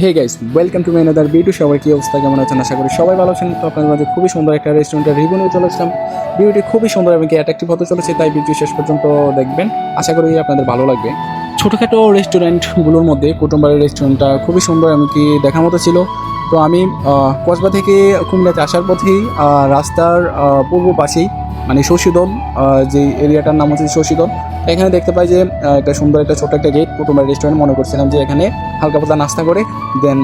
Hey guys welcome to my other video সবাই কি অবস্থা, কেমন আছেন? আশা করি সবাই ভালো আছেন। তো আপনাদের মাঝে খুবই সুন্দর একটা রেস্টুরেন্টের রিভিউ নিয়ে চলে আসলাম। ভিডিওটি খুবই সুন্দর এবং অ্যাট্রাকটিভ হতে চলেছে, তাই ভিডিও শেষ পর্যন্ত দেখবেন। আশা করি আপনাদের ভালো লাগবে। ছোটোখাটো রেস্টুরেন্টগুলোর মধ্যে কুটুম্বারের রেস্টুরেন্টটা খুবই সুন্দর এমনকি দেখার মতো ছিল। তো আমি কসবা থেকে কুমিল্লাতে আসার পথেই রাস্তার পূর্ব পাশেই মানে শশীদল যে এরিয়াটার নাম হচ্ছে শশীদল, এখানে দেখতে পাই যে একটা সুন্দর একটা ছোট একটা গেট কুটুম্বার রেস্টুরেন্ট মনে করছিলাম যে এখানে হালকা পাতলা নাস্তা করে দেন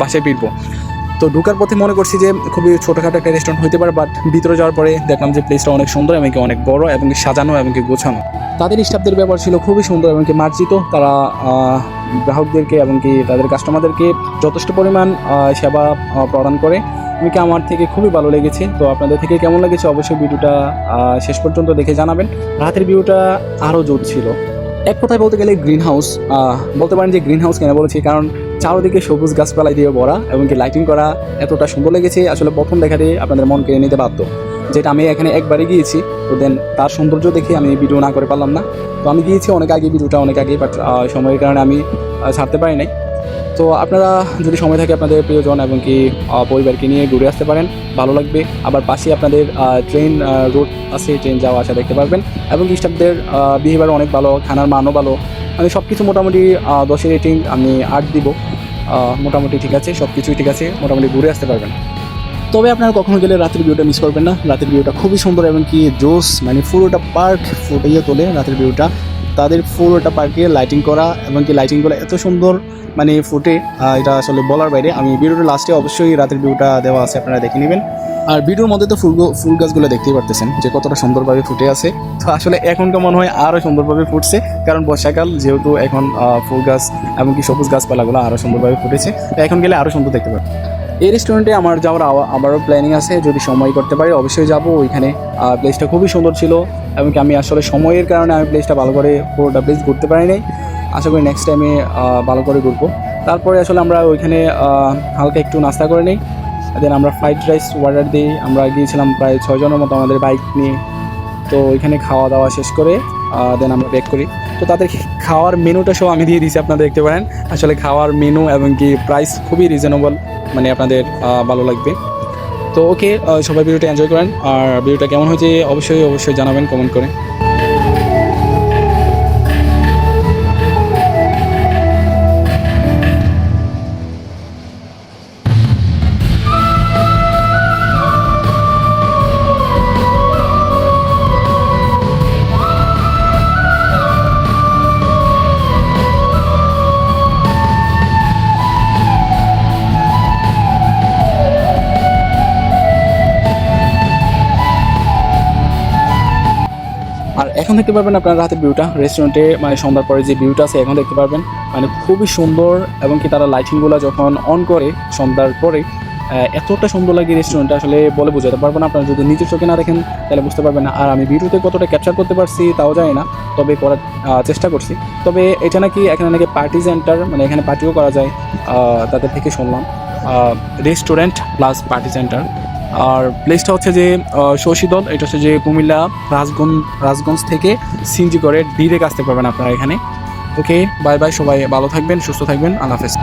বাসায় ফিরবো। তো ঢুকার পথে মনে করছি যে, খুবই ছোটোখাটো একটা রেস্টুরেন্ট হতে পারে বাট ভিতরে যাওয়ার পরে দেখলাম যে প্লেসটা অনেক সুন্দর এমনকি অনেক বড় এবং সাজানো এবং গোছানো। তাদের স্টাফদের ব্যবহার ছিল খুবই সুন্দর এবং কি মার্জিত। তারা গ্রাহকদেরকে এবং কি তাদের কাস্টমারদেরকে যথেষ্ট পরিমাণ সেবা প্রদান করে। এমনকি আমার থেকে খুবই ভালো লেগেছে। তো আপনাদের থেকে কেমন লেগেছে? অবশ্যই ভিডিওটা শেষ পর্যন্ত দেখে জানাবেন। রাতের ভিউটা আরও জোর ছিল। এক কথায় বলতে গেলে গ্রিন হাউস বলতে পারেন যে গ্রিন হাউস কেন বলেছি? কারণ চারদিকে সবুজ গাছপালা দিয়ে ভরা এবং কি লাইটিং করা এতটা সুন্দর লেগেছে। আসলে প্রথম দেখা দেখাতে আপনাদের মন কেড়ে নিতে বাধ্য। যেটা আমি এখানে একবারে গিয়েছি, তো দেন তার সৌন্দর্য দেখে আমি ভিডিও না করে পারলাম না। তো আমি গিয়েছি অনেক আগে, ভিডিওটা অনেক আগে বাট সময়ের কারণে আমি ছাড়তে পারি নাই। তো আপনারা যদি সময় থাকে আপনাদের প্রিয়জন এবং কি পরিবারকে নিয়ে ঘুরে আসতে পারেন, ভালো লাগবে। আবার পাশে আপনাদের ট্রেন রুট আছে ট্রেন যাওয়া আসা দেখতে পারবেন। এবং স্টাফদের বিহেভিয়ার অনেক ভালো, খানার মানও ভালো। আমি সব কিছু মোটামুটি দশের রেটিং আমি আট দিব। মোটামুটি ঠিক আছে সব কিছুই ঠিক আছে, মোটামুটি ঘুরে আসতে পারবেন। তবে আপনারা কখনো গেলে রাতের ভিউটা মিস করবেন না। রাতের ভিউটা খুবই সুন্দর এবং কি জোস মানে পুরোটা পার্ক ফুটিয়ে তোলে রাতের ভিউটা। তাদের পুরোটা পার্কে লাইটিং করা এবং কি লাইটিংগুলো এত সুন্দর মানে ফুটে এটা আসলে বলার বাইরে। আমি ভিডিওটা লাস্টে অবশ্যই রাতের ভিউটা দেওয়া আছে, আপনারা দেখে নেবেন। আর ভিডিওর মধ্যে তো ফুল ফুল গাছগুলো দেখতেই পারতেছেন যে কতটা সুন্দরভাবে ফুটে আছে। তো আসলে এখনকার মনে হয় আরও সুন্দরভাবে ফুটছে, কারণ বর্ষাকাল যেহেতু এখন ফুল গাছ এমনকি সবুজ গাছপালাগুলো আরও সুন্দরভাবে ফুটেছে। এখন গেলে আরও সুন্দর দেখতে পাবেন। এই রেস্টুরেন্টে আমার যাওয়ার আবা- আবারও প্ল্যানিং আছে। যদি সময় করতে পারি, অবশ্যই যাব। ওইখানে প্লেসটা খুবই সুন্দর ছিল। এমনকি আমি আসলে সময়ের কারণে আমি প্লেসটা ভালো করে পুরোটা প্লেস ঘুরতে পারি নাই। আশা করি নেক্সট টাইমে ভালো করে ঘুরবো। তারপরে আসলে আমরা ওইখানে হালকা একটু নাস্তা করে নিই। দেন আমরা ফ্রাইড রাইস অর্ডার দিই। আমরা গিয়েছিলাম প্রায় ছয়জনের মতো আমাদের বাইক নিয়ে। তো ওইখানে খাওয়া দাওয়া শেষ করে দেন আমরা ব্যাক করি। তো তাদের খাওয়ার মেনুটা সব আমি দিয়ে দিয়েছি আপনারা দেখতে পারেন। আসলে খাওয়ার মেনু এবং কি প্রাইস খুবই রিজনেবল মানে আপনাদের ভালো লাগবে। তো ওকে সবাই ভিডিওটা এনজয় করেন। আর ভিডিওটা কেমন হয়েছে, অবশ্যই অবশ্যই জানাবেন কমেন্ট করে। আর এখন দেখতে পারবেন আপনার রাতের ভিউটা রেস্টুরেন্টে মানে সন্ধ্যার পরে যে ভিউটা আছে, এখন দেখতে পারবেন। মানে খুবই সুন্দর, এবং কি তারা লাইটিংগুলো যখন অন করে সন্ধ্যার পরে এতটা সুন্দর লাগে রেস্টুরেন্টটা আসলে বলে বোঝাতে পারব না। আপনারা যদি নিজের চোখে না দেখেন, তাহলে বুঝতে পারবেন না। আর আমি ভিডিওতে কতটা ক্যাপচার করতে পারছি, তাও জানি না। তবে করার চেষ্টা করছি। তবে এটা নাকি, এখানে নাকি পার্টি সেন্টার মানে এখানে পার্টিও করা যায় তাদের থেকে শুনলাম। রেস্টুরেন্ট প্লাস পার্টি সেন্টার আর প্লেসটা হচ্ছে যে শশীদল, এটা হচ্ছে যে কুমিল্লা রাজগঞ্জ রাজগঞ্জ থেকে সিনজি করে ডিরেক্ট আসতে পারবেন আপনারা এখানে। ওকে বাই বাই সবাই, ভালো থাকবেন, সুস্থ থাকবেন, আল্লাহ হাফেজ।